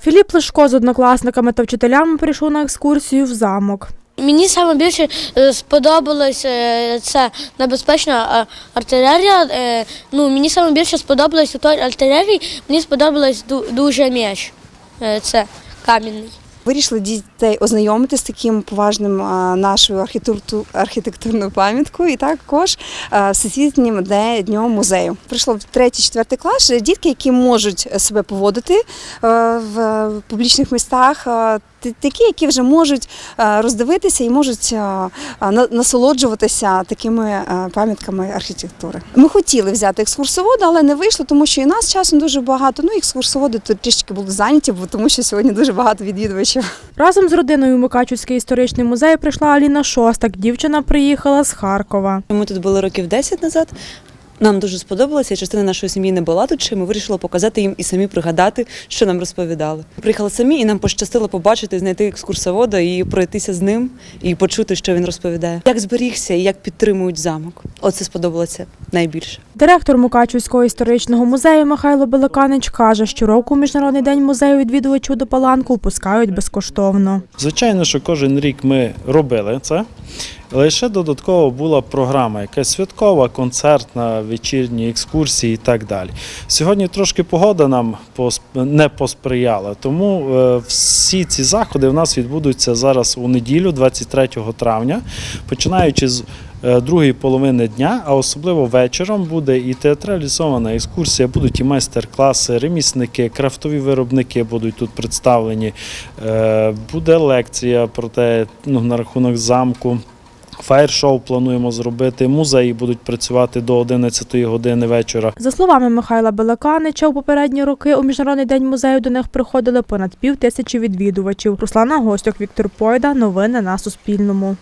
Філіп Лешко з однокласниками та вчителями прийшов на екскурсію в замок. Мені саме більше е, сподобалось е, це небезпечна е, артилерія. Е, Ну, мені саме більше сподобалось у той артилерії, мені сподобалось дуже м'яч. Е, Це камінний. Вирішили дітей ознайомити з таким поважним нашою архітектурною пам'яткою і також всесвітнім днем музею. Прийшло в третій, четвертий клас е, дітки, які можуть себе поводити е, в публічних містах. е, Такі, які вже можуть е, роздивитися і можуть е, на- насолоджуватися такими е, пам'ятками архітектури. Ми хотіли взяти екскурсовода, але не вийшло, тому що і нас часом дуже багато. Ну, екскурсоводи тут трішки були зайняті, бо тому що сьогодні дуже багато відвідувачів. Разом з родиною у Микачівський історичний музей прийшла Аліна Шостак. Дівчина приїхала з Харкова. Ми тут були років 10 назад. Нам дуже сподобалося, частина нашої сім'ї не була тут ще. Ми вирішили показати їм і самі пригадати, що нам розповідали. Приїхали самі, і нам пощастило побачити, знайти екскурсовода і пройтися з ним і почути, що він розповідає. Як зберігся і як підтримують замок. Оце сподобалося найбільше. Директор Мукачівського історичного музею Михайло Белоканич каже, що року Міжнародний день музею відвідувачів до Паланку пускають безкоштовно. Звичайно, що кожен рік ми робили це. Лише додатково була програма, якась святкова, концертна, вечірні екскурсії і так далі. Сьогодні трошки погода нам не посприяла, тому е, всі ці заходи в нас відбудуться зараз у неділю, 23 травня, починаючи з е, другої половини дня, а особливо вечором буде і театралізована екскурсія, будуть і майстер-класи, ремісники, крафтові виробники будуть тут представлені. Е, Буде лекція про те, ну, на рахунок замку. Фаєр-шоу плануємо зробити. Музеї будуть працювати до 11 години вечора. За словами Михайла Белоканича, у попередні роки у Міжнародний день музею до них приходили понад пів тисячі відвідувачів. Руслана Гостюк, Віктор Пойда. Новини на Суспільному.